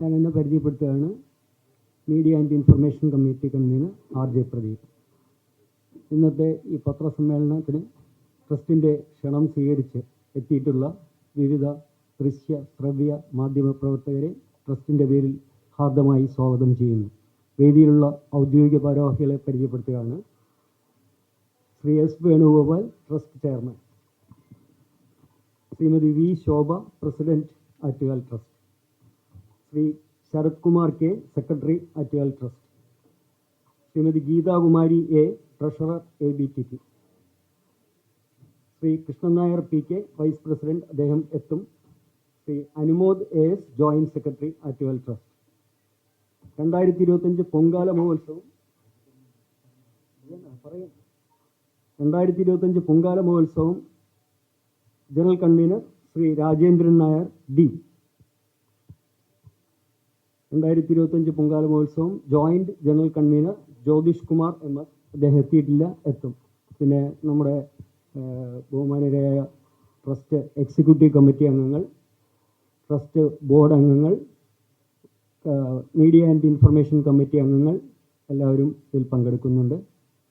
ഞാൻ എന്നെ പരിചയപ്പെടുത്തുകയാണ് media and information committee convener R J Pradeep. ഇന്നത്തെ ഈ പത്രസമ്മേളനത്തിന് ട്രസ്റ്റിന്റെ ക്ഷണം സ്വീകരിച്ച് എത്തിയിട്ടുള്ള വിവിധ ദൃശ്യ ശ്രവ്യ മാധ്യമ പ്രവർത്തകരെ ട്രസ്റ്റിന്റെ പേരിൽ ഹാർദമായി സ്വാഗതം ചെയ്യുന്നു. വേദിയിലുള്ള ഔദ്യോഗിക ഭാരവാഹികളെ പരിചയപ്പെടുത്തുകയാണ് Shri S Venugopal trust chairman. Shrimati V Shobha president Attukal trust. Shri Sharath Kumar K secretary Attukal trust. Shrimati Geethakumari A treasurer A B T P Shri Krishnan Nair P K vice president അദ്ദേഹം എത്തും. Shri Anumod A S joint secretary Attukal trust. രണ്ടായിരത്തി ഇരുപത്തഞ്ച് പൊങ്കാല മഹോത്സവം. രണ്ടായിരത്തി ഇരുപത്തഞ്ച് പൊങ്കാല മഹോത്സവം. General convener Shri Rajendran Nair D. രണ്ടായിരത്തി ഇരുപത്തഞ്ച് പൊങ്കാല മഹോത്സവം joint general convener Jyothish Kumar M അദ്ദേഹം എത്തിയിട്ടില്ല എത്തും. പിന്നെ നമ്മുടെ ബഹുമാനരായ ട്രസ്റ്റ് എക്സിക്യൂട്ടീവ് കമ്മിറ്റി അംഗങ്ങൾ ട്രസ്റ്റ് ബോർഡ് അംഗങ്ങൾ മീഡിയ ആൻഡ് ഇൻഫർമേഷൻ കമ്മിറ്റി അംഗങ്ങൾ എല്ലാവരും ഇതിൽ പങ്കെടുക്കുന്നുണ്ട്.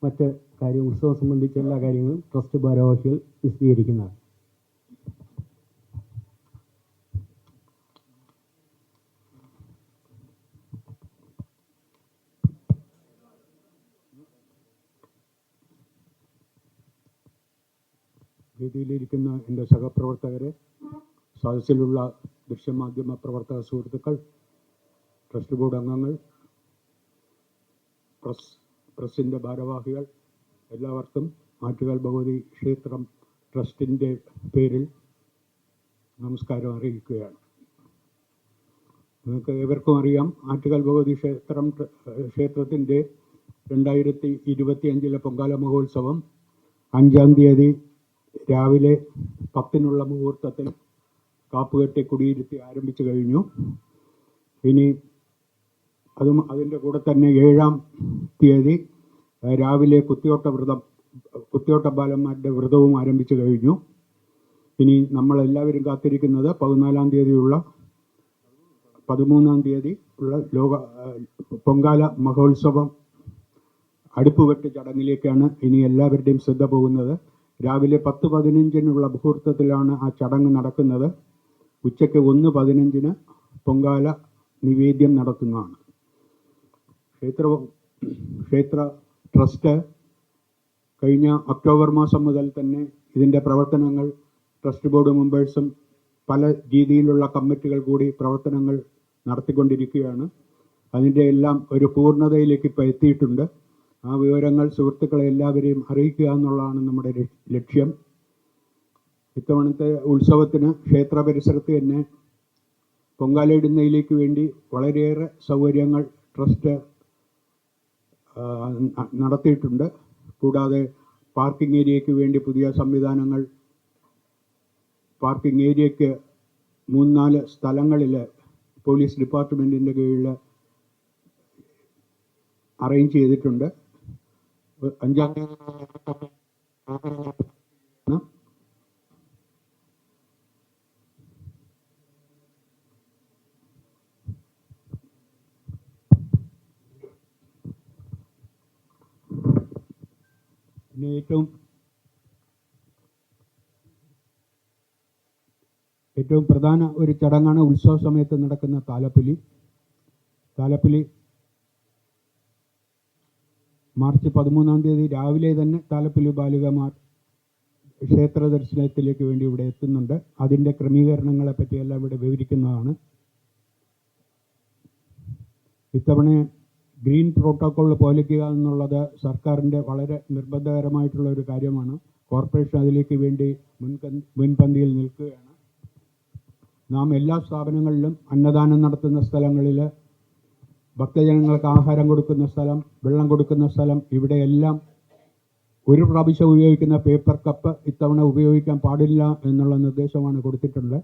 മറ്റ് കാര്യം ഉത്സവം സംബന്ധിച്ച എല്ലാ കാര്യങ്ങളും ട്രസ്റ്റ് ഭാരവാഹികൾ വിശദീകരിക്കുന്നതാണ്. വേദിയിലിരിക്കുന്ന എന്റെ സഹപ്രവർത്തകരെ സദസ്സിലുള്ള ദൃശ്യമാധ്യമ പ്രവർത്തക സുഹൃത്തുക്കൾ ട്രസ്റ്റ് ബോർഡ് അംഗങ്ങൾ പ്രസ് പ്രസിന്റെ ഭാരവാഹികൾ എല്ലാവർക്കും ആറ്റുകാൽ ഭഗവതി ക്ഷേത്രം ട്രസ്റ്റിന്റെ പേരിൽ നമസ്കാരം അറിയിക്കുകയാണ്. നിങ്ങൾക്ക് ഏവർക്കും അറിയാം ആറ്റുകാൽ ഭഗവതി ക്ഷേത്രം ക്ഷേത്രത്തിന്റെ രണ്ടായിരത്തി ഇരുപത്തി അഞ്ചിലെ പൊങ്കാല മഹോത്സവം അഞ്ചാം തീയതി രാവിലെ പത്തിനുള്ള മുഹൂർത്തത്തിൽ കാപ്പുകെട്ടി കുടിയിരുത്തി ആരംഭിച്ചു കഴിഞ്ഞു. ഇനി അതും അതിന്റെ കൂടെ തന്നെ ഏഴാം തീയതി രാവിലെ കുത്തിയോട്ട വ്രതം കുത്തിയോട്ട ബാലന്മാരുടെ വ്രതവും ആരംഭിച്ചു കഴിഞ്ഞു. ഇനി നമ്മളെല്ലാവരും കാത്തിരിക്കുന്നത് പതിനാലാം തീയതിയുള്ള പതിമൂന്നാം തീയതി ഉള്ള ലോക പൊങ്കാല മഹോത്സവം അടുപ്പുവെട്ട് ചടങ്ങിലേക്കാണ് ഇനി എല്ലാവരുടെയും ശ്രദ്ധ പോകുന്നത്. രാവിലെ പത്ത് പതിനഞ്ചിനുള്ള മുഹൂർത്തത്തിലാണ് ആ ചടങ്ങ് നടക്കുന്നത്. ഉച്ചയ്ക്ക് ഒന്ന് പതിനഞ്ചിന് പൊങ്കാല നിവേദ്യം നടത്തുന്നതാണ്. ക്ഷേത്ര ക്ഷേത്ര ട്രസ്റ്റ് കഴിഞ്ഞ ഒക്ടോബർ മാസം മുതൽ തന്നെ ഇതിന്റെ പ്രവർത്തനങ്ങൾ ട്രസ്റ്റ് ബോർഡ് മെമ്പേഴ്സും പല രീതിയിലുള്ള കമ്മിറ്റികൾ കൂടി പ്രവർത്തനങ്ങൾ നടത്തിക്കൊണ്ടിരിക്കുകയാണ്. അതിന്റെ എല്ലാം ഒരു പൂർണതയിലേക്ക് ഇപ്പോൾ എത്തിയിട്ടുണ്ട്. ആ വിവരങ്ങൾ സുഹൃത്തുക്കളെ എല്ലാവരെയും അറിയിക്കുക എന്നുള്ളതാണ് നമ്മുടെ ലക്ഷ്യം. ഇത്തവണത്തെ ഉത്സവത്തിന് ക്ഷേത്ര പരിസരത്ത് തന്നെ പൊങ്കാലയിടുന്നതിലേക്ക് വേണ്ടി വളരെയേറെ സൗകര്യങ്ങൾ ട്രസ്റ്റ് നടത്തിയിട്ടുണ്ട്. കൂടാതെ പാർക്കിംഗ് ഏരിയയ്ക്ക് വേണ്ടി പുതിയ സംവിധാനങ്ങൾ. പാർക്കിംഗ് ഏരിയയ്ക്ക് മൂന്നാൽ സ്ഥലങ്ങളിൽ പോലീസ് ഡിപ്പാർട്ട്മെന്റിന്റെ കീഴിൽ അറേഞ്ച് ചെയ്തിട്ടുണ്ട്. അഞ്ചാം പിന്നെ ഏറ്റവും ഏറ്റവും പ്രധാന ഒരു ചടങ്ങാണ് ഉത്സവ സമയത്ത് നടക്കുന്ന താലപ്പൊലി. താലപ്പൊലി മാർച്ച് പതിമൂന്നാം തീയതി രാവിലെ തന്നെ താലപ്പൊലി ബാലികമാർ ക്ഷേത്ര ദർശനത്തിലേക്ക് വേണ്ടി ഇവിടെ എത്തുന്നുണ്ട്. അതിന്റെ ക്രമീകരണങ്ങളെ പറ്റിയെല്ലാം ഇവിടെ വിവരിക്കുന്നതാണ്. ഇത്തവണ ഗ്രീൻ പ്രോട്ടോക്കോൾ പാലിക്കുക എന്നുള്ളത് സർക്കാരിന്റെ വളരെ നിർബന്ധകരമായിട്ടുള്ള ഒരു കാര്യമാണ്. കോർപ്പറേഷൻ അതിലേക്ക് വേണ്ടി മുൻകൻ മുൻപന്തിയിൽ നിൽക്കുകയാണ്. നാം എല്ലാ സ്ഥാപനങ്ങളിലും അന്നദാനം നടത്തുന്ന സ്ഥലങ്ങളിൽ ഭക്തജനങ്ങൾക്ക് ആഹാരം കൊടുക്കുന്ന സ്ഥലം വെള്ളം കൊടുക്കുന്ന സ്ഥലം ഇവിടെയെല്ലാം ഒരു പ്രാവശ്യം ഉപയോഗിക്കുന്ന പേപ്പർ കപ്പ് ഇത്തവണ ഉപയോഗിക്കാൻ പാടില്ല എന്നുള്ള നിർദ്ദേശമാണ് കൊടുത്തിട്ടുള്ളത്.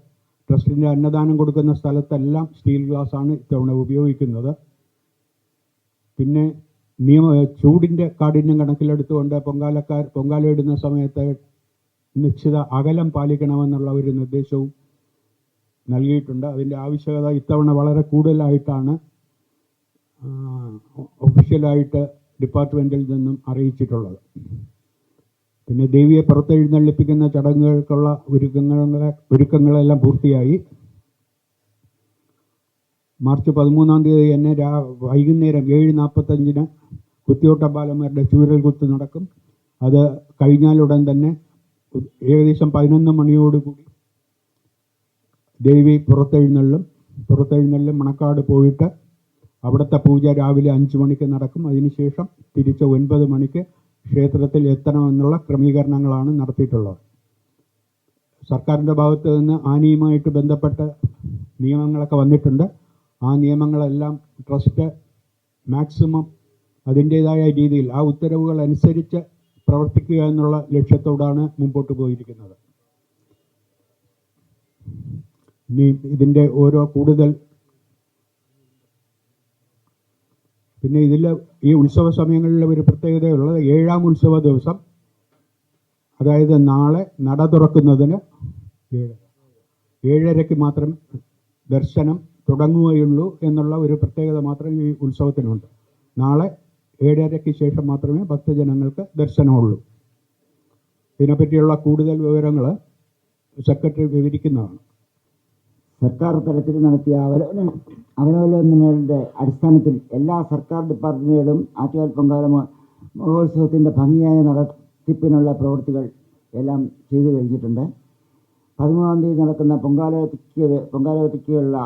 ട്രസ്റ്റിന്റെ അന്നദാനം കൊടുക്കുന്ന സ്ഥലത്തെല്ലാം സ്റ്റീൽ ഗ്ലാസ് ആണ് ഇത്തവണ ഉപയോഗിക്കുന്നത്. പിന്നെ നിയമ ചൂടിന്റെ കാഠിന്യം കണക്കിലെടുത്തുകൊണ്ട് പൊങ്കാലക്കാർ പൊങ്കാലയിടുന്ന സമയത്ത് നിശ്ചിത അകലം പാലിക്കണമെന്നുള്ള ഒരു നിർദ്ദേശവും നൽകിയിട്ടുണ്ട്. അതിന്റെ ആവശ്യകത ഇത്തവണ വളരെ കൂടുതലായിട്ടാണ്. ഒഫീഷ്യലായിട്ട് ഡിപ്പാർട്ട്മെന്റിൽ നിന്നും അറിയിച്ചിട്ടുള്ളത്. പിന്നെ ദേവിയെ പുറത്തെഴുന്നള്ളിപ്പിക്കുന്ന ചടങ്ങുകൾക്കുള്ള ഒരുക്കങ്ങളെ ഒരുക്കങ്ങളെല്ലാം പൂർത്തിയായി. മാർച്ച് പതിമൂന്നാം തീയതി തന്നെ രാ വൈകുന്നേരം ഏഴ് നാൽപ്പത്തഞ്ചിന് കുത്തിയോട്ട ബാലന്മാരുടെ ചൂരൽ കുത്ത് നടക്കും. അത് കഴിഞ്ഞാലുടൻ തന്നെ ഏകദേശം പതിനൊന്ന് മണിയോടുകൂടി ദേവി പുറത്തെഴുന്നള്ളും. പുറത്തെഴുന്നള്ളും മണക്കാട് പോയിട്ട് അവിടുത്തെ പൂജ രാവിലെ അഞ്ച് മണിക്ക് നടക്കും. അതിനുശേഷം തിരിച്ച് ഒൻപത് മണിക്ക് ക്ഷേത്രത്തിൽ എത്തണമെന്നുള്ള ക്രമീകരണങ്ങളാണ് നടത്തിയിട്ടുള്ളത്. സർക്കാരിന്റെ ഭാഗത്ത് നിന്ന് ആനയുമായിട്ട് ബന്ധപ്പെട്ട നിയമങ്ങളൊക്കെ വന്നിട്ടുണ്ട്. ആ നിയമങ്ങളെല്ലാം ട്രസ്റ്റ് മാക്സിമം അതിന്റേതായ രീതിയിൽ ആ ഉത്തരവുകൾ അനുസരിച്ച് പ്രവർത്തിക്കുക എന്നുള്ള ലക്ഷ്യത്തോടാണ് മുമ്പോട്ട് പോയിരിക്കുന്നത്. ഇനി ഇതിന്റെ ഓരോ കൂടുതൽ പിന്നെ ഇതിൽ ഈ ഉത്സവ സമയങ്ങളിൽ ഒരു പ്രത്യേകതയുള്ളത് ഏഴാം ഉത്സവ ദിവസം. അതായത് നാളെ നട തുറക്കുന്നതിന് ഏഴ് ഏഴരയ്ക്ക് മാത്രം ദർശനം തുടങ്ങുകയുള്ളൂ എന്നുള്ള ഒരു പ്രത്യേകത മാത്രം ഈ ഉത്സവത്തിനുണ്ട്. നാളെ ഏഴരയ്ക്ക് ശേഷം മാത്രമേ ഭക്തജനങ്ങൾക്ക് ദർശനമുള്ളൂ. ഇതിനെപ്പറ്റിയുള്ള കൂടുതൽ വിവരങ്ങൾ സെക്രട്ടറി വിവരിക്കുന്നതാണ്. സർക്കാർ തലത്തിൽ നടത്തിയ അവലോകന അവലോകനങ്ങളുടെ അടിസ്ഥാനത്തിൽ എല്ലാ സർക്കാർ ഡിപ്പാർട്ട്മെന്റുകളും ആറ്റുകാൽ പൊങ്കാല മഹോ- മഹോത്സവത്തിന്റെ ഭംഗിയായ നടത്തിപ്പിനുള്ള പ്രവൃത്തികൾ എല്ലാം ചെയ്തു കഴിഞ്ഞിട്ടുണ്ട്. പതിമൂന്നാം തീയതി നടക്കുന്ന പൊങ്കാലയ്ക്ക് പൊങ്കാലവത്തിക്കുള്ള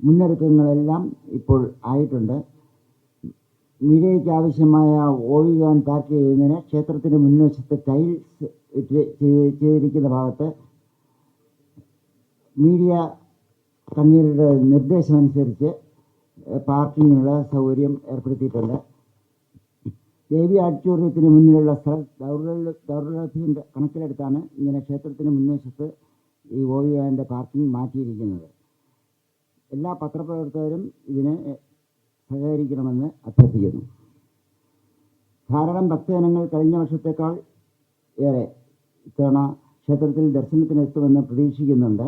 മുന്നൊരുക്കങ്ങളെല്ലാം ഇപ്പോൾ ആയിട്ടുണ്ട്. മീഡിയയ്ക്ക് ആവശ്യമായ ഓവിവാൻ പാർക്ക് ചെയ്യുന്നതിന് ക്ഷേത്രത്തിന് മുൻവശത്ത് ടൈൽസ് ഇട്ട് ചെയ്തിരിക്കുന്ന ഭാഗത്ത് മീഡിയ കൺവീനറുടെ നിർദ്ദേശമനുസരിച്ച് പാർക്കിങ്ങിനുള്ള സൗകര്യം ഏർപ്പെടുത്തിയിട്ടുണ്ട്. ദേവി ഓഡിറ്റോറിയത്തിന് മുന്നിലുള്ള സ്ഥല ദൗർലഭ്യ കണക്കിലെടുത്താണ് ഇങ്ങനെ ക്ഷേത്രത്തിന് മുൻവശത്ത് ഈ ഒ വി വാന്റെ പാർക്കിംഗ് മാറ്റിയിരിക്കുന്നത്. എല്ലാ പത്രപ്രവർത്തകരും ഇതിന് സഹകരിക്കണമെന്ന് അഭ്യർത്ഥിക്കുന്നു. ധാരാളം ഭക്തജനങ്ങൾ കഴിഞ്ഞ വർഷത്തേക്കാൾ ഏറെ ഇത്തവണ ക്ഷേത്രത്തിൽ ദർശനത്തിനെത്തുമെന്ന് പ്രതീക്ഷിക്കുന്നുണ്ട്.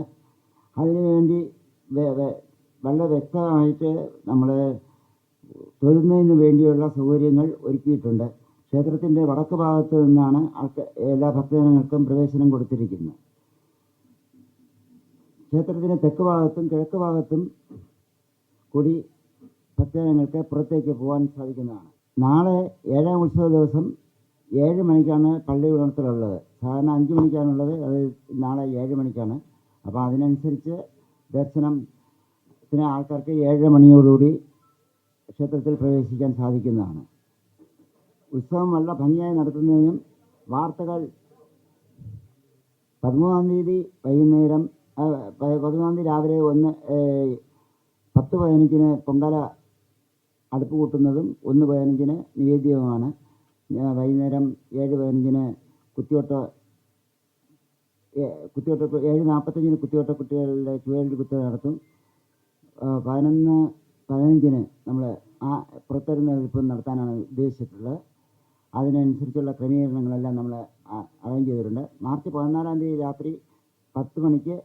അതിനുവേണ്ടി വളരെ വ്യക്തമായിട്ട് നമ്മൾ തൊഴുന്നതിന് വേണ്ടിയുള്ള സൗകര്യങ്ങൾ ഒരുക്കിയിട്ടുണ്ട്. ക്ഷേത്രത്തിന്റെ വടക്ക് ഭാഗത്ത് നിന്നാണ് എല്ലാ ഭക്തജനങ്ങൾക്കും പ്രവേശനം കൊടുത്തിരിക്കുന്നത്. ക്ഷേത്രത്തിന്റെ തെക്ക് ഭാഗത്തും കിഴക്ക് ഭാഗത്തും കൂടി ഭക്തജനങ്ങൾക്ക് പുറത്തേക്ക് പോകാൻ സാധിക്കുന്നതാണ്. നാളെ ഏഴാം ഉത്സവ ദിവസം ഏഴ് മണിക്കാണ് പള്ളി ഉണർത്തലുള്ളത് സാധാരണ അഞ്ച് മണിക്കാണുള്ളത് അത് നാളെ ഏഴ് മണിക്കാണ്. അപ്പോൾ അതിനനുസരിച്ച് ദർശനത്തിന് ആൾക്കാർക്ക് ഏഴര മണിയോടുകൂടി ക്ഷേത്രത്തിൽ പ്രവേശിക്കാൻ സാധിക്കുന്നതാണ്. ഉത്സവം വളരെ ഭംഗിയായി നടത്തുന്നതിനും വാർത്തകൾ പതിമൂന്നാം തീയതി വൈകുന്നേരം പതിമൂന്നാം തീയതി രാവിലെ ഒന്ന് പത്ത് പതിനഞ്ചിന് പൊങ്കാല അടുപ്പ് കൂട്ടുന്നതും ഒന്ന് പതിനഞ്ചിന് നിവേദ്യവുമാണ്. വൈകുന്നേരം ഏഴ് പതിനഞ്ചിന് കുത്തിയോട്ട കുത്തിയോട്ട ഏഴ് നാൽപ്പത്തഞ്ചിന് കുത്തിയോട്ട കുട്ടികളുടെ ചുഴലി കുത്തി നടത്തും. പതിനൊന്ന് പതിനഞ്ചിന് നമ്മൾ ആ പുറത്തെഴുന്നേൽപ്പ് നടത്താനാണ് ഉദ്ദേശിച്ചിട്ടുള്ളത്. അതിനനുസരിച്ചുള്ള ക്രമീകരണങ്ങളെല്ലാം നമ്മൾ അറേഞ്ച് ചെയ്തിട്ടുണ്ട്. മാർച്ച് പതിനാലാം തീയതി രാത്രി പത്ത് മണിക്ക്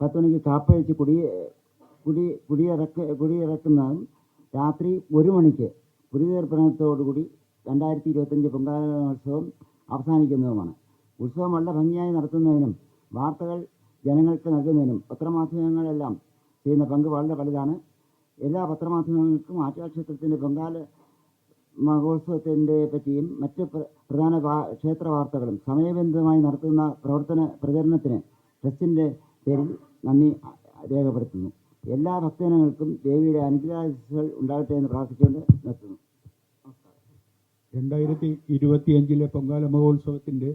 പത്ത് മണിക്ക് കാപ്പഴിച്ച് കുടി കുടി കുടിയിറക്ക് കുടിയിറക്കുന്നതും രാത്രി ഒരു മണിക്ക് കുടിതീർപ്പണത്തോടുകൂടി രണ്ടായിരത്തി ഇരുപത്തഞ്ച് പൊങ്കാലോത്സവം അവസാനിക്കുന്നതുമാണ്. ഉത്സവം വളരെ ഭംഗിയായി നടത്തുന്നതിനും വാർത്തകൾ ജനങ്ങൾക്ക് നൽകുന്നതിനും പത്രമാധ്യമങ്ങളെല്ലാം ചെയ്യുന്ന പങ്ക് വളരെ വലുതാണ്. എല്ലാ പത്രമാധ്യമങ്ങൾക്കും ആറ്റുകാൽ ക്ഷേത്രത്തിന്റെ പൊങ്കാല മഹോത്സവത്തിന്റെ പറ്റിയും മറ്റ് പ്ര- പ്രധാന ക്ഷേത്ര വാർത്തകളും സമയബന്ധിതമായി നടത്തുന്ന പ്രവർത്തന പ്രചരണത്തിന് ട്രസ്റ്റിന്റെ പേരിൽ നന്ദി രേഖപ്പെടുത്തുന്നു. എല്ലാ ഭക്തജനങ്ങൾക്കും ദേവിയുടെ അനുഗ്രഹങ്ങൾ ഉണ്ടാകട്ടെ എന്ന് പ്രാർത്ഥിച്ചുകൊണ്ട് നിർത്തുന്നു. രണ്ടായിരത്തി ഇരുപത്തിയഞ്ചിലെ പൊങ്കാല മഹോത്സവത്തിന്റെ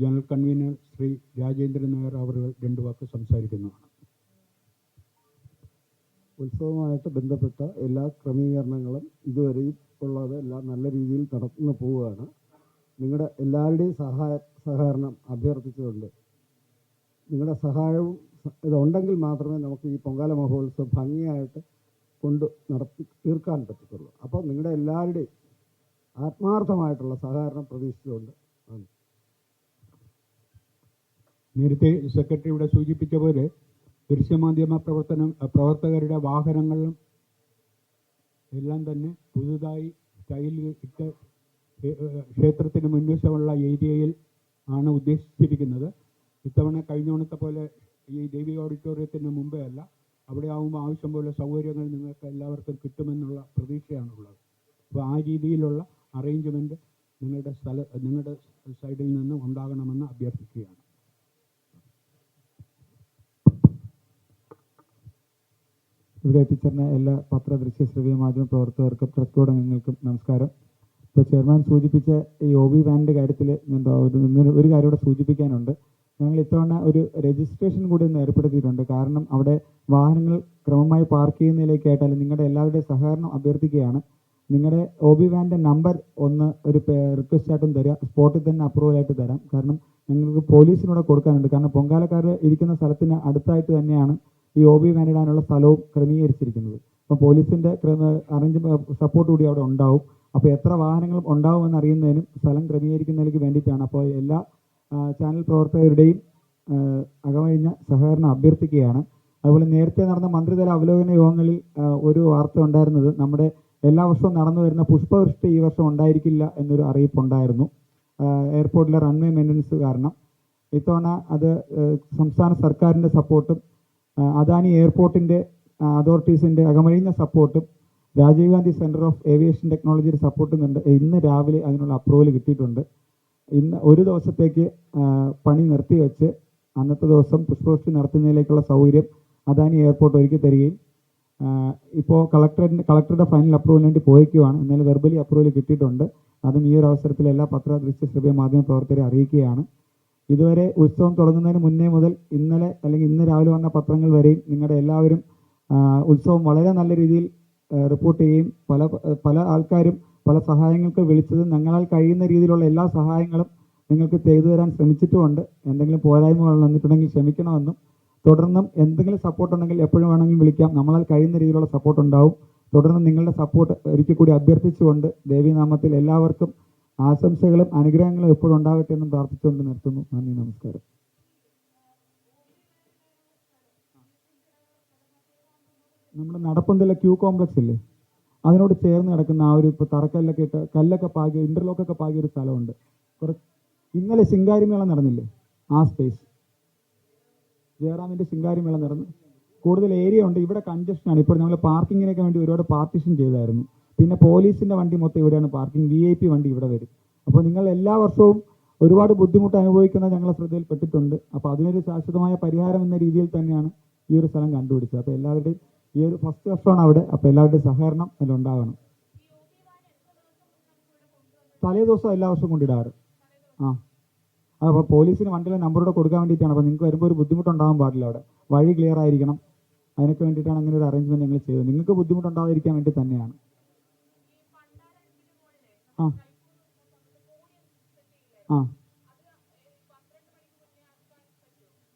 ജനറൽ കൺവീനർ ശ്രീ രാജേന്ദ്രൻ നായർ അവർ രണ്ടു വാക്ക് സംസാരിക്കുന്നതാണ്. ഉത്സവമായിട്ട് ബന്ധപ്പെട്ട എല്ലാ ക്രമീകരണങ്ങളും ഇതുവരെ ഉള്ളത് എല്ലാം നല്ല രീതിയിൽ നടന്നു പോവുകയാണ്. നിങ്ങളുടെ എല്ലാവരുടെയും സഹായ സഹകരണം അഭ്യർത്ഥിച്ചുകൊണ്ട് നിങ്ങളുടെ സഹായവും ഇതുണ്ടെങ്കിൽ മാത്രമേ നമുക്ക് ഈ പൊങ്കാല മഹോത്സവം ഭംഗിയായിട്ട് കൊണ്ട് നടത്തി തീർക്കാൻ പറ്റത്തുള്ളൂ. അപ്പോൾ നിങ്ങളുടെ എല്ലാവരുടെയും ആത്മാർത്ഥമായിട്ടുള്ള സഹകരണം പ്രതീക്ഷിച്ചുകൊണ്ട് നേരത്തെ സെക്രട്ടറി ഇവിടെ സൂചിപ്പിച്ച പോലെ ദൃശ്യമാധ്യമ പ്രവർത്തനം പ്രവർത്തകരുടെ വാഹനങ്ങളും എല്ലാം തന്നെ പുതുതായി സ്റ്റൈൽ ഇട്ട് ക്ഷേത്രത്തിന് മുൻവശമുള്ള ഏരിയയിൽ ആണ് ഉദ്ദേശിച്ചിരിക്കുന്നത്. ഇത്തവണ കഴിഞ്ഞ തവണത്തെ പോലെ ഈ ദേവി ഓഡിറ്റോറിയത്തിന് മുമ്പേ അല്ല. അവിടെ ആവുമ്പോൾ ആവശ്യം പോലെ സൗകര്യങ്ങൾ നിങ്ങൾക്ക് എല്ലാവർക്കും കിട്ടുമെന്നുള്ള പ്രതീക്ഷയാണുള്ളത്. അപ്പോൾ ആ രീതിയിലുള്ള അറേഞ്ച്മെന്റ് നിങ്ങളുടെ സ്ഥല നിങ്ങളുടെ സൈഡിൽ നിന്ന് ഉണ്ടാകണമെന്ന് അഭ്യർത്ഥിക്കുകയാണ്. ഇവിടെ എത്തിച്ചേർന്ന എല്ലാ പത്ര ദൃശ്യ ശ്രവ്യ മാധ്യമ പ്രവർത്തകർക്കും കോഡ് അംഗങ്ങൾക്കും നമസ്കാരം. ഇപ്പോൾ ചെയർമാൻ സൂചിപ്പിച്ച ഈ ഒ ബി വാനിന്റെ കാര്യത്തിൽ ഞാൻ ഒരു കാര്യം കൂടെ സൂചിപ്പിക്കാനുണ്ട്. ഞങ്ങൾ ഇത്തവണ ഒരു രജിസ്ട്രേഷൻ കൂടി ഒന്ന് ഏർപ്പെടുത്തിയിട്ടുണ്ട്. കാരണം അവിടെ വാഹനങ്ങൾ ക്രമമായി പാർക്ക് ചെയ്യുന്നതിലേക്കായിട്ടാലും നിങ്ങളുടെ എല്ലാവരുടെയും സഹകരണം അഭ്യർത്ഥിക്കുകയാണ്. നിങ്ങളുടെ ഒ ബി വാന്റെ നമ്പർ ഒന്ന് ഒരു റിക്വസ്റ്റ് ആയിട്ടും തരിക സ്പോട്ടിൽ തന്നെ അപ്രൂവൽ ആയിട്ട് തരാം. കാരണം നിങ്ങൾക്ക് പോലീസിനൂടെ കൊടുക്കാനുണ്ട്. കാരണം പൊങ്കാലക്കാർ ഇരിക്കുന്ന സ്ഥലത്തിന് അടുത്തായിട്ട് തന്നെയാണ് ഈ ഒ ബി വാൻ ഇടാനുള്ള സ്ഥലവും ക്രമീകരിച്ചിരിക്കുന്നത്. അപ്പം പോലീസിന്റെ അറേഞ്ച് സപ്പോർട്ട് കൂടി അവിടെ ഉണ്ടാവും. അപ്പോൾ എത്ര വാഹനങ്ങളും ഉണ്ടാവുമെന്ന് അറിയുന്നതിനും സ്ഥലം ക്രമീകരിക്കുന്നതിലേക്ക് വേണ്ടിയിട്ടാണ്. അപ്പോൾ എല്ലാ ചാനൽ പ്രവർത്തകരുടെയും അകമഴിഞ്ഞ സഹകരണം അഭ്യർത്ഥിക്കുകയാണ്. അതുപോലെ നേരത്തെ നടന്ന മന്ത്രിതല അവലോകന യോഗങ്ങളിൽ ഒരു വാർത്ത ഉണ്ടായിരുന്നത് നമ്മുടെ എല്ലാ വർഷവും നടന്നു വരുന്ന പുഷ്പവൃഷ്ടി ഈ വർഷം ഉണ്ടായിരിക്കില്ല എന്നൊരു അറിയിപ്പുണ്ടായിരുന്നു. എയർപോർട്ടിലെ റൺവേ മെയിന്റനൻസ് കാരണം. ഇത്തവണ അത് സംസ്ഥാന സർക്കാരിന്റെ സപ്പോർട്ടും അദാനി എയർപോർട്ടിന്റെ അതോറിറ്റീസിന്റെ അകമഴിഞ്ഞ സപ്പോർട്ടും Rajiv Gandhi centre of aviation ടെക്നോളജിയുടെ സപ്പോർട്ടും കണ്ട് ഇന്ന് രാവിലെ അതിനുള്ള അപ്രൂവൽ കിട്ടിയിട്ടുണ്ട്. ഇന്ന് ഒരു ദിവസത്തേക്ക് പണി നിർത്തിവെച്ച് അന്നത്തെ ദിവസം പുഷ്പവൃഷ്ടി നടത്തുന്നതിലേക്കുള്ള സൗകര്യം അദാനി എയർപോർട്ട് ഒരുക്കി തരികയും ഇപ്പോൾ കളക്ടറിന്റെ കളക്ടറുടെ ഫൈനൽ അപ്രൂവലിന് വേണ്ടി പോയിക്കുവാണ് എന്നാലും വെർബലി അപ്രൂവൽ കിട്ടിയിട്ടുണ്ട്. അതും ഈ ഒരു അവസരത്തിൽ എല്ലാ പത്ര ദൃശ്യ ശ്രവ്യ മാധ്യമ പ്രവർത്തകരെ അറിയിക്കുകയാണ്. ഇതുവരെ ഉത്സവം തുടങ്ങുന്നതിന് മുന്നേ മുതൽ ഇന്നലെ അല്ലെങ്കിൽ ഇന്ന് രാവിലെ വന്ന പത്രങ്ങൾ വരെയും നിങ്ങളുടെ എല്ലാവരും ഉത്സവം വളരെ നല്ല രീതിയിൽ റിപ്പോർട്ട് ചെയ്യുകയും പല പല ആൾക്കാരും പല സഹായങ്ങൾക്ക് വിളിച്ചത് ഞങ്ങളാൽ കഴിയുന്ന രീതിയിലുള്ള എല്ലാ സഹായങ്ങളും നിങ്ങൾക്ക് ചെയ്തു തരാൻ ശ്രമിച്ചിട്ടുമുണ്ട്. എന്തെങ്കിലും പോരായ്മകൾ വന്നിട്ടുണ്ടെങ്കിൽ ക്ഷമിക്കണമെന്നും തുടർന്നും എന്തെങ്കിലും സപ്പോർട്ട് ഉണ്ടെങ്കിൽ എപ്പോഴും വേണമെങ്കിൽ വിളിക്കാം. നമ്മളാൽ കഴിയുന്ന രീതിയിലുള്ള സപ്പോർട്ട് ഉണ്ടാവും. തുടർന്ന് നിങ്ങളുടെ സപ്പോർട്ട് ഒരിക്കൽ കൂടി അഭ്യർത്ഥിച്ചുകൊണ്ട് ദേവീനാമത്തിൽ എല്ലാവർക്കും ആശംസകളും അനുഗ്രഹങ്ങളും എപ്പോഴും ഉണ്ടാകട്ടെ എന്നും പ്രാർത്ഥിച്ചുകൊണ്ട് നിർത്തുന്നു. നന്ദി നമസ്കാരം. നമ്മുടെ നടപ്പന്തല ക്യൂ കോംപ്ലക്സ് ഇല്ലേ? അതിനോട് ചേർന്ന് കിടക്കുന്ന ആ ഒരു ഇപ്പോൾ തറക്കല്ലൊക്കെ ഇട്ട് കല്ലൊക്കെ പാകിയ ഇന്റർലോക്കൊക്കെ പാകിയ ഒരു സ്ഥലമുണ്ട്. കുറച്ച് ഇന്നലെ ശിങ്കാരിമേള നടന്നില്ലേ? ആ സ്പേസ് ജയറാമിന്റെ ശിങ്കാരിമേള നടന്നു കൂടുതൽ ഏരിയ ഉണ്ട്. ഇവിടെ ആണ്. ഇപ്പോൾ ഞങ്ങൾ പാർക്കിങ്ങിനൊക്കെ വേണ്ടി ഒരുപാട് പാർട്ടിഷൻ ചെയ്തായിരുന്നു. പിന്നെ പോലീസിന്റെ വണ്ടി മൊത്തം ഇവിടെയാണ് പാർക്കിംഗ് വി ഐ പി വണ്ടി ഇവിടെ വരും. അപ്പോൾ നിങ്ങൾ എല്ലാ വർഷവും ഒരുപാട് ബുദ്ധിമുട്ട് അനുഭവിക്കുന്ന ഞങ്ങളെ ശ്രദ്ധയിൽപ്പെട്ടിട്ടുണ്ട്. അപ്പോൾ അതിനൊരു ശാശ്വതമായ പരിഹാരം എന്ന രീതിയിൽ തന്നെയാണ് ഈ ഒരു സ്ഥലം കണ്ടുപിടിച്ചത്. അപ്പോൾ എല്ലാവരുടെയും ഈ ഒരു ഫസ്റ്റ് വർഷമാണ് അവിടെ. അപ്പോൾ എല്ലാവരുടെയും സഹകരണം അതിലുണ്ടാകണം തലേ ദിവസം എല്ലാ വർഷവും കൊണ്ടിടാറ്. ആ. അപ്പോൾ പോലീസിന് വണ്ടിയിലെ നമ്പറൂടെ കൊടുക്കാൻ വേണ്ടിയിട്ടാണ്. അപ്പോൾ നിങ്ങൾക്ക് വരുമ്പോൾ ഒരു ബുദ്ധിമുട്ടുണ്ടാകാൻ പാടില്ല അവിടെ. വഴി ക്ലിയർ ആയിരിക്കണം. അതിനൊക്കെ വേണ്ടിയിട്ടാണ് അങ്ങനെ ഒരു അറേഞ്ച്മെന്റ് ഞങ്ങൾ ചെയ്തത്. നിങ്ങൾക്ക് ബുദ്ധിമുട്ടുണ്ടാകാതിരിക്കാൻ വേണ്ടി തന്നെയാണ്. ആ. ആ.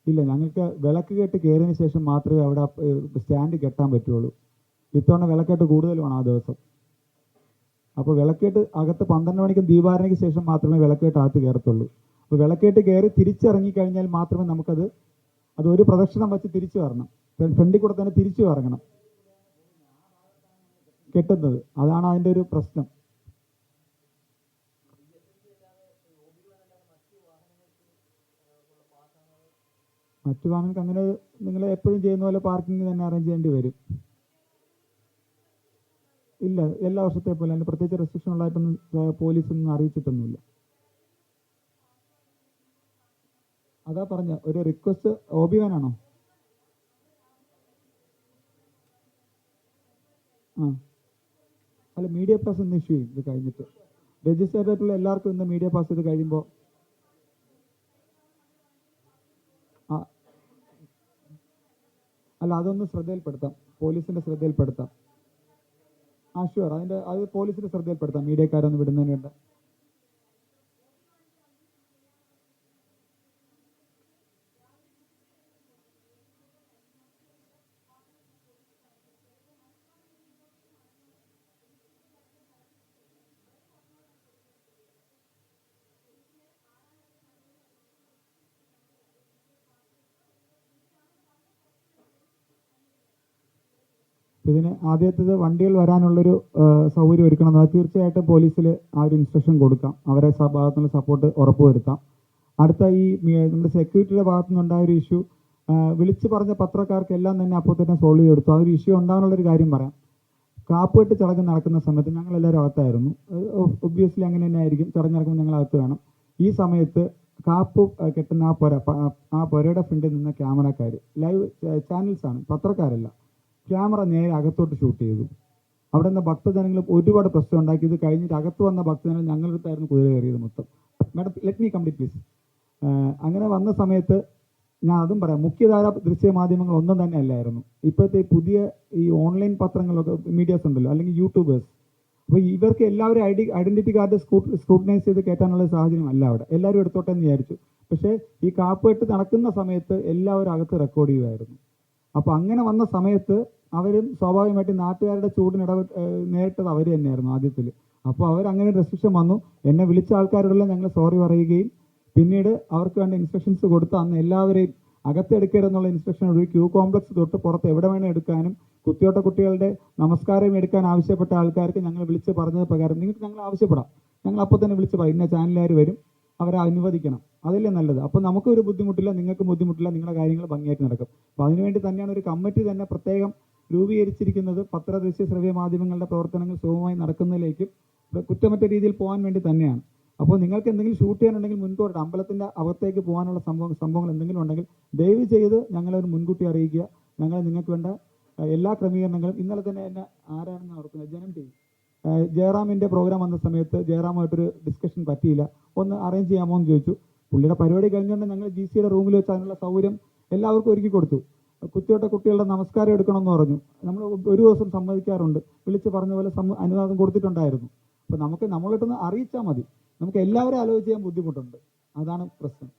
ഇല്ല ഞങ്ങൾക്ക് വിളക്ക് കെട്ട് കയറിയതിന് ശേഷം മാത്രമേ അവിടെ സ്റ്റാൻഡ് കെട്ടാൻ പറ്റുള്ളൂ. ഇത്തവണ വിളക്കെട്ട് വേണം ആ ദിവസം. അപ്പോൾ വിളക്കേട്ട് അകത്ത് പന്ത്രണ്ട് മണിക്കും ദീപാരണയ്ക്ക് ശേഷം മാത്രമേ വിളക്കേട്ട് അകത്ത് കയറത്തുള്ളൂ. അപ്പോൾ വിളക്കേട്ട് കയറി തിരിച്ചിറങ്ങി കഴിഞ്ഞാൽ മാത്രമേ നമുക്കത് അത് ഒരു പ്രദക്ഷിണം വെച്ച് തിരിച്ചു വരണം. ഫ്രണ്ടിൽ കൂടെ തന്നെ തിരിച്ചു ഇറങ്ങണം. കെട്ടുന്നത്. അതാണ് അതിന്റെ ഒരു പ്രശ്നം. മറ്റു വാഹനങ്ങൾക്ക് അങ്ങനെ നിങ്ങൾ എപ്പോഴും ചെയ്യുന്ന പോലെ പാർക്കിംഗ് തന്നെ അറേഞ്ച് ചെയ്യേണ്ടി വരും. ഇല്ല എല്ലാ വർഷത്തെ പോലെ അതിന് പ്രത്യേകിച്ച് റെസ്ട്രിക്ഷൻ ഉള്ളതായിട്ടൊന്നും പോലീസൊന്നും അറിയിച്ചിട്ടൊന്നുമില്ല. അതാ പറഞ്ഞ ഒരു റിക്വസ്റ്റ് ഓബിവാനാണോ ആ. അല്ല മീഡിയ പാസ് ഒന്ന് ഇഷ്യൂ ചെയ്യും ഇത് കഴിഞ്ഞിട്ട്. രജിസ്റ്റേർഡ് ആയിട്ടുള്ള എല്ലാവർക്കും ഇന്ന് മീഡിയ പാസ് ഇത് കഴിയുമ്പോൾ അല്ല അതൊന്ന് ശ്രദ്ധയിൽപ്പെടുത്താം. പോലീസിന്റെ ശ്രദ്ധയിൽപ്പെടുത്താം. ആ ഷുവർ അതിന്റെ അത് പോലീസിന്റെ ശ്രദ്ധയിൽപ്പെടുത്താം. മീഡിയക്കാരൊന്ന് വിടുന്നതിന് ഇതിന് ആദ്യത്തേത് വണ്ടികൾ വരാനുള്ളൊരു സൗകര്യം ഒരുക്കണം എന്നുള്ളത് തീർച്ചയായിട്ടും പോലീസിൽ ആ ഒരു ഇൻസ്ട്രക്ഷൻ കൊടുക്കാം. അവരെ ഭാഗത്തു ഭാഗത്തുനിന്ന് സപ്പോർട്ട് ഉറപ്പുവരുത്താം. അടുത്ത ഈ നമ്മുടെ സെക്യൂരിറ്റിയുടെ ഭാഗത്തു നിന്നുണ്ടായ ഒരു ഇഷ്യൂ വിളിച്ചു പറഞ്ഞ പത്രക്കാർക്കെല്ലാം തന്നെ അപ്പോൾ തന്നെ സോൾവ് ചെയ്തെടുത്തു ആ ഒരു ഇഷ്യൂ ഉണ്ടാകാനുള്ളൊരു കാര്യം പറയാം. കാപ്പുകെട്ട് ചടങ്ങ് നടക്കുന്ന സമയത്ത് ഞങ്ങൾ എല്ലാവരും അകത്തായിരുന്നു ഒബ്വിയസ്ലി അങ്ങനെ തന്നെ ആയിരിക്കും. ചടങ്ങ് നടക്കുമ്പോൾ ഞങ്ങൾ അകത്ത് വേണം. ഈ സമയത്ത് കാപ്പ് കെട്ടുന്ന ആ പുര ആ- പുരയുടെ ഫ്രണ്ടിൽ നിന്ന ക്യാമറക്കാർ ലൈവ് ചാനൽസാണ് പത്രക്കാരല്ല. ക്യാമറ നേരെ അകത്തോട്ട് ഷൂട്ട് ചെയ്തു. അവിടെ നിന്ന് ഭക്തജനങ്ങൾ ഒരുപാട് പ്രശ്നം ഉണ്ടാക്കി. ഇത് കഴിഞ്ഞിട്ട് അകത്ത് വന്ന ഭക്തജനങ്ങൾ ഞങ്ങളുടെ അടുത്തായിരുന്നു കുതിര കയറിയത് മൊത്തം. Madam let me complete please അങ്ങനെ വന്ന സമയത്ത് ഞാൻ അതും പറയാം. മുഖ്യധാര ദൃശ്യമാധ്യമങ്ങൾ ഒന്നും തന്നെ അല്ലായിരുന്നു. ഇപ്പോഴത്തെ പുതിയ ഈ ഓൺലൈൻ പത്രങ്ങളൊക്കെ മീഡിയാസ് ഉണ്ടല്ലോ അല്ലെങ്കിൽ യൂട്യൂബേഴ്സ് അപ്പോൾ ഇവർക്ക് എല്ലാവരും ഐഡി ഐഡന്റിറ്റി കാർഡ് സ്ക്രൂട്ടനൈസ് ചെയ്ത് കയറ്റാനുള്ള സാഹചര്യം അല്ല അവിടെ. എല്ലാവരും എടുത്തോട്ടെ എന്ന് വിചാരിച്ചു. പക്ഷേ ഈ കാപ്പുകെട്ട് നടക്കുന്ന സമയത്ത് എല്ലാവരും അകത്ത് റെക്കോർഡ് ചെയ്യുമായിരുന്നു അപ്പോൾ അങ്ങനെ വന്ന സമയത്ത് അവരും സ്വാഭാവികമായിട്ട് നാട്ടുകാരുടെ ചൂടിന് ഇടപെ നേരിട്ടത് അവർ തന്നെയായിരുന്നു ആദ്യത്തിൽ അപ്പോൾ അവർ അങ്ങനെ റെസ്ട്രിക്ഷൻ വന്നു. എന്നെ വിളിച്ച ആൾക്കാരോടെല്ലാം ഞങ്ങൾ സോറി പറയുകയും പിന്നീട് അവർക്ക് വേണ്ട ഇൻസ്ട്രക്ഷൻസ് കൊടുത്ത് അന്ന് എല്ലാവരെയും അകത്തെടുക്കരുതെന്നുള്ള ഇൻസ്ട്രക്ഷൻ ഒരു ക്യൂ കോംപ്ലക്സ് തൊട്ട് പുറത്ത് എവിടെ വേണേൽ എടുക്കാനും കുത്തിയോട്ട കുട്ടികളുടെ നമസ്കാരം എടുക്കാൻ ആവശ്യപ്പെട്ട ആൾക്കാർക്ക് ഞങ്ങൾ വിളിച്ച് പറഞ്ഞത് പ്രകാരം നിങ്ങൾക്ക് ഞങ്ങൾ ആവശ്യപ്പെടാം. ഞങ്ങൾ അപ്പോൾ തന്നെ വിളിച്ച് പറയും ഇന്ന ചാനലുകാർ വരും. അവരെ അനുവദിക്കണം. അതല്ലേ നല്ലത്. അപ്പോൾ നമുക്ക് ഒരു ബുദ്ധിമുട്ടില്ല നിങ്ങൾക്ക് ബുദ്ധിമുട്ടില്ല നിങ്ങളുടെ കാര്യങ്ങൾ ഭംഗിയായിട്ട് നടക്കും. അപ്പോൾ അതിനുവേണ്ടി തന്നെയാണ് ഒരു കമ്മിറ്റി തന്നെ പ്രത്യേകം രൂപീകരിച്ചിരിക്കുന്നത്. പത്ര ദൃശ്യ ശ്രവ്യ മാധ്യമങ്ങളുടെ പ്രവർത്തനങ്ങൾ സുഗമമായി നടക്കുന്നതിലേക്കും കുറ്റമറ്റ രീതിയിൽ പോകാൻ വേണ്ടി തന്നെയാണ്. അപ്പോൾ നിങ്ങൾക്ക് എന്തെങ്കിലും ഷൂട്ട് ചെയ്യാനുണ്ടെങ്കിൽ മുൻകൂട്ടി അമ്പലത്തിന്റെ അകത്തേക്ക് പോകാനുള്ള സംഭവം സംഭവങ്ങൾ എന്തെങ്കിലും ഉണ്ടെങ്കിൽ ദയവ് ചെയ്ത് ഞങ്ങളെ ഒരു മുൻകൂട്ടി അറിയിക്കുക. ഞങ്ങൾ നിങ്ങൾക്ക് വേണ്ട എല്ലാ ക്രമീകരണങ്ങളും ഇന്നലെ തന്നെ എന്നെ ആരാണെന്ന് ഓർക്കുന്നത്? ജനം ഏഹ്, ജയറാമിന്റെ പ്രോഗ്രാം വന്ന സമയത്ത് ജയറാമായിട്ടൊരു ഡിസ്കഷൻ പറ്റിയില്ല. ഒന്ന് അറേഞ്ച് ചെയ്യാമോ എന്ന് ചോദിച്ചു. പുള്ളിയുടെ പരിപാടി കഴിഞ്ഞുകൊണ്ട് ഞങ്ങൾ ജി സിയുടെ റൂമിൽ വെച്ച് അതിനുള്ള സൗകര്യം എല്ലാവർക്കും ഒരുക്കി കൊടുത്തു. കുത്തിയോട്ട കുട്ടികളുടെ നമസ്കാരം എടുക്കണമെന്ന് പറഞ്ഞു. നമ്മൾ ഒരു ദിവസം സമ്മതിക്കാറുണ്ട്. വിളിച്ച് പറഞ്ഞ പോലെ അനുവാദം കൊടുത്തിട്ടുണ്ടായിരുന്നു. അപ്പോൾ നമുക്ക് നമ്മളിട്ടൊന്ന് അറിയിച്ചാൽ മതി. നമുക്ക് എല്ലാവരും ആലോചിച്ച് ചെയ്യാൻ ബുദ്ധിമുട്ടുണ്ട്. അതാണ് പ്രശ്നം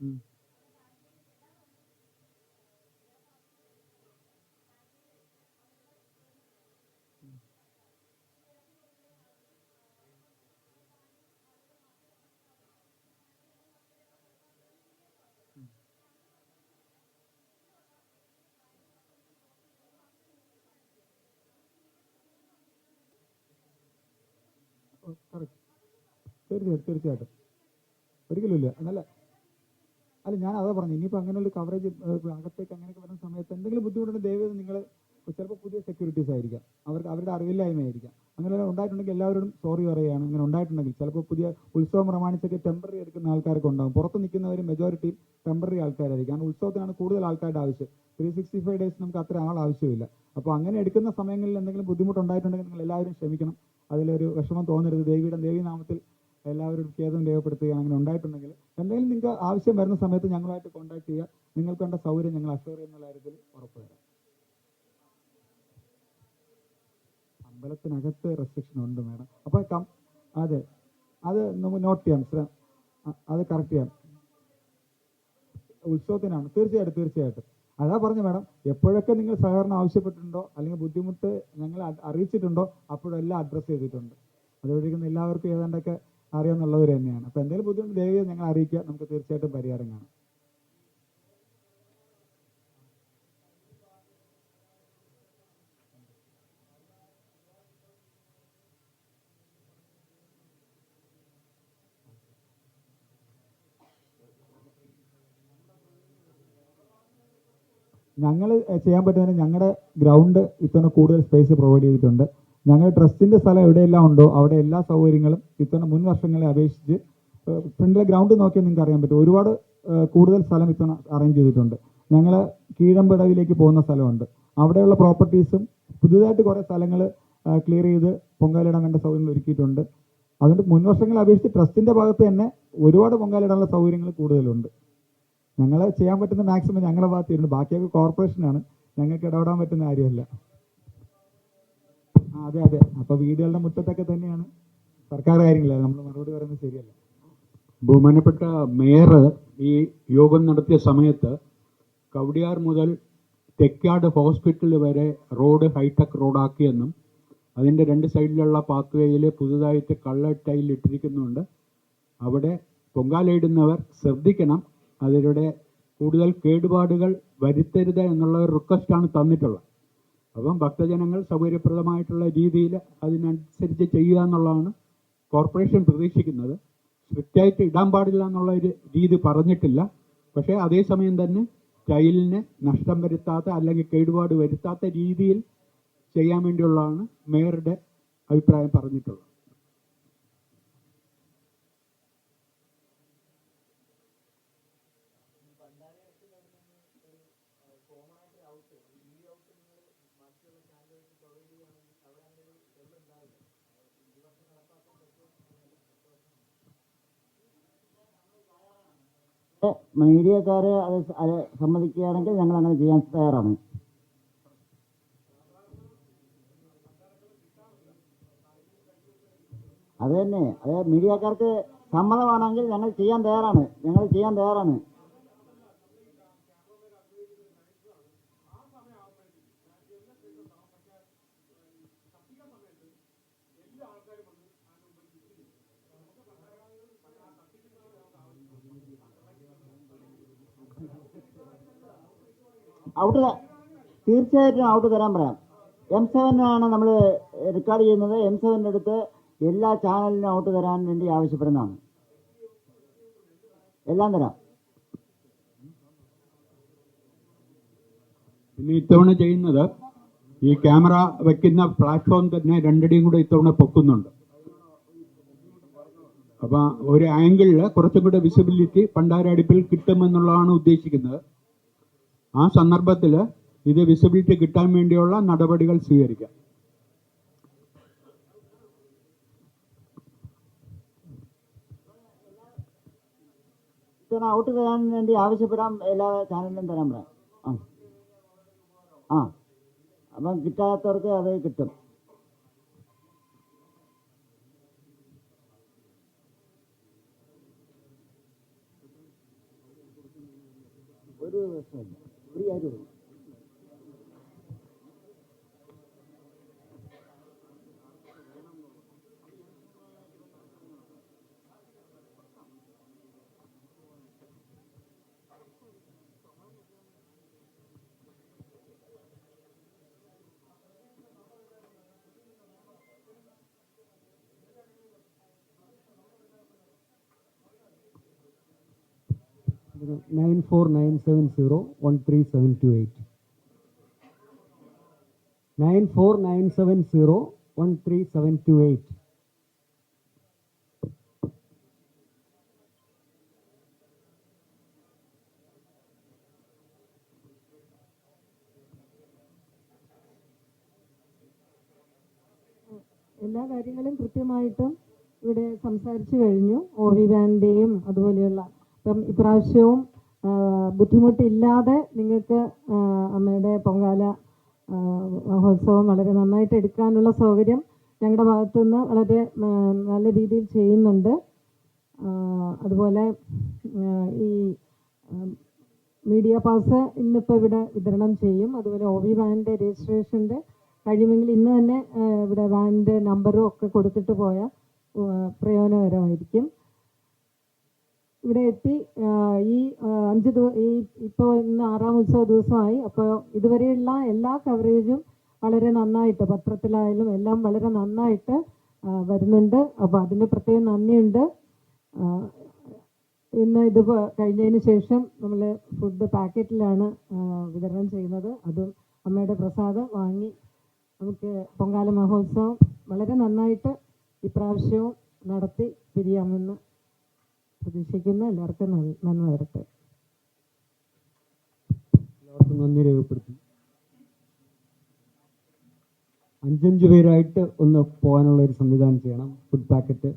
ഉം. കറക്റ്റ് തീർച്ചയായിട്ടും തീർച്ചയായിട്ടും. ഒരിക്കലും ഇല്ല. നല്ല അല്ല ഞാൻ അതാ പറഞ്ഞു ഇനിയിപ്പോൾ അങ്ങനെ ഒരു കവറേജ് അകത്തേക്ക് അങ്ങനെയൊക്കെ വരുന്ന സമയത്ത് എന്തെങ്കിലും ബുദ്ധിമുട്ടുണ്ടെങ്കിൽ ദയവേത് നിങ്ങൾ ചിലപ്പോൾ പുതിയ സെക്യൂരിറ്റീസ് ആയിരിക്കാം. അവർക്ക് അവരുടെ അറിവില്ലായ്മയായിരിക്കാം. അങ്ങനെ ഉണ്ടായിട്ടുണ്ടെങ്കിൽ എല്ലാവരോടും സോറി പറയുകയാണ്. അങ്ങനെ ഉണ്ടായിട്ടുണ്ടെങ്കിൽ ചിലപ്പോൾ പുതിയ ഉത്സവം പ്രമാണിച്ചൊക്കെ ടെമ്പററി എടുക്കുന്ന ആൾക്കാരൊക്കെ ഉണ്ടാകും പുറത്ത് നിൽക്കുന്നവർ മെജോറിറ്റി ടെമ്പററി ആൾക്കാരായിരിക്കും. കാരണം ഉത്സവത്തിനാണ് കൂടുതൽ ആൾക്കാരുടെ ആവശ്യം. ത്രീ സിക്സ്റ്റി ഫൈവ് ഡേയ്സ് നമുക്ക് അത്ര ആൾ ആവശ്യമില്ല. അപ്പോൾ അങ്ങനെ എടുക്കുന്ന സമയങ്ങളിൽ എന്തെങ്കിലും ബുദ്ധിമുട്ടുണ്ടായിട്ടുണ്ടെങ്കിൽ നിങ്ങൾ എല്ലാവരും ക്ഷമിക്കണം. അതിലൊരു വിഷമം തോന്നരുത്. ദേവിയുടെ ദേവി നാമത്തിൽ എല്ലാവരും ഖേദം രേഖപ്പെടുത്തുകയാണ് അങ്ങനെ ഉണ്ടായിട്ടുണ്ടെങ്കിൽ എന്തെങ്കിലും നിങ്ങൾക്ക് ആവശ്യം വരുന്ന സമയത്ത് ഞങ്ങളായിട്ട് കോൺടാക്ട് ചെയ്യുക. നിങ്ങൾക്ക് വേണ്ട സൗകര്യം ഞങ്ങൾ അഷ്യൂർ ചെയ്യുന്ന കാര്യത്തിൽ ഉറപ്പുവരാം അമ്പലത്തിനകത്ത് റെസ്ട്രിക്ഷൻ ഉണ്ട് മാഡം അപ്പോൾ കം അതെ. അത് നമുക്ക് നോട്ട് ചെയ്യാം സാർ അത് കറക്റ്റ് ചെയ്യാം. ഉത്സവത്തിനാണ്. തീർച്ചയായിട്ടും തീർച്ചയായിട്ടും. അതാ പറഞ്ഞു മാഡം എപ്പോഴൊക്കെ നിങ്ങൾ സഹകരണം ആവശ്യപ്പെട്ടിട്ടുണ്ടോ അല്ലെങ്കിൽ ബുദ്ധിമുട്ട് ഞങ്ങൾ അറിയിച്ചിട്ടുണ്ടോ അപ്പോഴെല്ലാം അഡ്രസ്സ് ചെയ്തിട്ടുണ്ട്. അതുവഴിക്കുന്ന എല്ലാവർക്കും ഏതാണ്ടൊക്കെ അറിയാമെന്നുള്ളവർ തന്നെയാണ്. അപ്പോൾ എന്തെങ്കിലും ബുദ്ധിമുട്ട് ദൈവം ഞങ്ങൾ അറിയിക്കുക. നമുക്ക് തീർച്ചയായിട്ടും പരിഹാരം കാണാം. ഞങ്ങൾ ചെയ്യാൻ പറ്റുന്ന ഞങ്ങളുടെ ഗ്രൗണ്ട് ഇത്തവണ കൂടുതൽ സ്പേസ് പ്രൊവൈഡ് ചെയ്തിട്ടുണ്ട്. ഞങ്ങളുടെ ട്രസ്റ്റിന്റെ സ്ഥലം എവിടെയെല്ലാം ഉണ്ടോ അവിടെ എല്ലാ സൗകര്യങ്ങളും ഇത്തവണ മുൻ വർഷങ്ങളെ അപേക്ഷിച്ച് ഫ്രണ്ടിലെ ഗ്രൗണ്ട് നോക്കിയാൽ നിങ്ങൾക്ക് അറിയാൻ പറ്റും. ഒരുപാട് കൂടുതൽ സ്ഥലം ഇത്തവണ അറേഞ്ച് ചെയ്തിട്ടുണ്ട്. ഞങ്ങൾ കീഴമ്പടവിലേക്ക് പോകുന്ന സ്ഥലമുണ്ട്. അവിടെയുള്ള പ്രോപ്പർട്ടീസും പുതുതായിട്ട് കുറേ സ്ഥലങ്ങൾ ക്ലിയർ ചെയ്ത് പൊങ്കാലിടാൻ വേണ്ട സൗകര്യങ്ങൾ ഒരുക്കിയിട്ടുണ്ട്. അതുകൊണ്ട് മുൻ വർഷങ്ങളെ അപേക്ഷിച്ച് ട്രസ്റ്റിന്റെ ഭാഗത്ത് തന്നെ ഒരുപാട് പൊങ്കാലിടാനുള്ള സൗകര്യങ്ങൾ കൂടുതലുണ്ട്. ഞങ്ങൾ ചെയ്യാൻ പറ്റുന്ന മാക്സിമം ഞങ്ങളുടെ ഭാഗത്ത് ഇരുന്നു ബാക്കിയൊക്കെ കോർപ്പറേഷനാണ് ഞങ്ങൾക്ക് ഇടപെടാൻ പറ്റുന്ന കാര്യമല്ല. അതെ അതെ. അപ്പൊ വീടുകളുടെ മുറ്റത്തൊക്കെ തന്നെയാണ്. സർക്കാർ കാര്യങ്ങളല്ല നമ്മൾ മറുപടി പറയുന്നത് ശരിയല്ല. ബഹുമാനപ്പെട്ട മേയർ ഈ യോഗം നടത്തിയ സമയത്ത് കവടിയാർ മുതൽ തെക്കാട് ഹോസ്പിറ്റൽ വരെ റോഡ് ഹൈടെക് റോഡാക്കിയെന്നും അതിന്റെ രണ്ട് സൈഡിലുള്ള പാത്ത് വേയിൽ പുതുതായിട്ട് കള്ള ടൈൽ ഇട്ടിരിക്കുന്നുണ്ട്. അവിടെ പൊങ്കാലയിടുന്നവർ ശ്രദ്ധിക്കണം. അതിലൂടെ കൂടുതൽ കേടുപാടുകൾ വരുത്തരുത് എന്നുള്ള ഒരു റിക്വസ്റ്റാണ് തന്നിട്ടുള്ളത്. അപ്പം ഭക്തജനങ്ങൾ സൗകര്യപ്രദമായിട്ടുള്ള രീതിയിൽ അതിനനുസരിച്ച് ചെയ്യുക എന്നുള്ളതാണ് കോർപ്പറേഷൻ പ്രതീക്ഷിക്കുന്നത്. സ്ട്രിക്റ്റായിട്ട് ഇടാൻ പാടില്ല എന്നുള്ള ഒരു രീതി പറഞ്ഞിട്ടില്ല. പക്ഷേ അതേസമയം തന്നെ ടൈലിന് നഷ്ടം വരുത്താത്ത അല്ലെങ്കിൽ കേടുപാട് വരുത്താത്ത രീതിയിൽ ചെയ്യാൻ വേണ്ടിയുള്ളതാണ് മേയറുടെ അഭിപ്രായം പറഞ്ഞിട്ടുള്ളത്. മീഡിയക്കാർ അത് സമ്മതിക്കുകയാണെങ്കിൽ ഞങ്ങൾ അങ്ങനെ ചെയ്യാൻ തയ്യാറാണ്. അത് തന്നെ. അത് മീഡിയക്കാർക്ക് സമ്മതമാണെങ്കിൽ ഞങ്ങൾ ചെയ്യാൻ തയ്യാറാണ്. ഞങ്ങൾ ചെയ്യാൻ തയ്യാറാണ്. ഔട്ട് തീർച്ചയായിട്ടും ഔട്ട് തരാൻ പറയാം. എം സെവനാണ് നമ്മൾ റെക്കോർഡ് ചെയ്യുന്നത്. എം സെവന്റെ അടുത്ത് എല്ലാ ചാനലിനും ഔട്ട് തരാൻ വേണ്ടി ആവശ്യപ്പെടുന്നതാണ്. എല്ലാം തരാം. പിന്നെ ഇത്തവണ ചെയ്യുന്നത് ഈ ക്യാമറ വെക്കുന്ന പ്ലാറ്റ്ഫോം തന്നെ രണ്ടടിയും കൂടെ ഇത്തവണ പൊക്കുന്നുണ്ട്. അപ്പൊ ഒരു ആംഗിളിൽ കുറച്ചും കൂടെ വിസിബിലിറ്റി പണ്ടാരടിപ്പിൽ കിട്ടുമെന്നുള്ളതാണ് ഉദ്ദേശിക്കുന്നത്. ആ സന്ദർഭത്തിൽ ഇത് വിസിബിലിറ്റി കിട്ടാൻ വേണ്ടിയുള്ള നടപടികൾ സ്വീകരിക്കാം. ഔട്ട് തരാൻ വേണ്ടി ആവശ്യപ്പെടാം എല്ലാ ചാനലിലും തരാൻ പറയാം. ആ. ആ. അപ്പം കിട്ടാത്തവർക്ക് അത് കിട്ടും. ഒരു പ്രശ്നമില്ല ഫ്രീ ആയിട്ട് nine four nine seven zero one three seven two eight. Nine four nine seven zero one three seven two eight. എല്ലാ കാര്യങ്ങളും കൃത്യമായിട്ടും ഇവിടെ സംസാരിച്ചു കഴിഞ്ഞു. ഒ വി വാന്റെയും അതുപോലെയുള്ള ഇപ്പം ഇപ്രാവശ്യവും ബുദ്ധിമുട്ടില്ലാതെ നിങ്ങൾക്ക് അമ്മയുടെ പൊങ്കാല മഹോത്സവം വളരെ നന്നായിട്ട് എടുക്കാനുള്ള സൗകര്യം ഞങ്ങളുടെ ഭാഗത്തുനിന്ന് വളരെ നല്ല രീതിയിൽ ചെയ്യുന്നുണ്ട്. അതുപോലെ ഈ മീഡിയ പാസ് ഇന്നിപ്പോൾ ഇവിടെ വിതരണം ചെയ്യും. അതുപോലെ ഒ വി വാനിന്റെ രജിസ്ട്രേഷന്റെ കഴിയുമെങ്കിൽ ഇന്ന് തന്നെ ഇവിടെ വാനിന്റെ നമ്പറും ഒക്കെ കൊടുത്തിട്ട് പോയാൽ പ്രയോജനകരമായിരിക്കും. ഇവിടെ എത്തി. ഈ അഞ്ച് ഈ ഇപ്പോൾ ഇന്ന് ആറാം ഉത്സവ ദിവസമായി. അപ്പോൾ ഇതുവരെയുള്ള എല്ലാ കവറേജും വളരെ നന്നായിട്ട് പത്രത്തിലായാലും എല്ലാം വളരെ നന്നായിട്ട് വരുന്നുണ്ട്. അപ്പോൾ അതിന് പ്രത്യേകം നന്ദിയുണ്ട്. ഇന്ന് ഇത് കഴിഞ്ഞതിന് ശേഷം നമ്മൾ ഫുഡ് പാക്കറ്റിലാണ് വിതരണം ചെയ്യുന്നത്. അതും അമ്മയുടെ പ്രസാദം വാങ്ങി നമുക്ക് പൊങ്കാല മഹോത്സവം വളരെ നന്നായിട്ട് ഇപ്രാവശ്യവും നടത്തി പിരിയാമെന്ന് പ്രതീക്ഷിക്കുന്നു എല്ലാവർക്കും നന്മ വരട്ടെ. എല്ലാവർക്കും നന്ദി രേഖപ്പെടുത്തി അഞ്ചഞ്ച് പേരായിട്ട് ഒന്ന് പോകാനുള്ള ഒരു സംവിധാനം ചെയ്യണം. Food packet.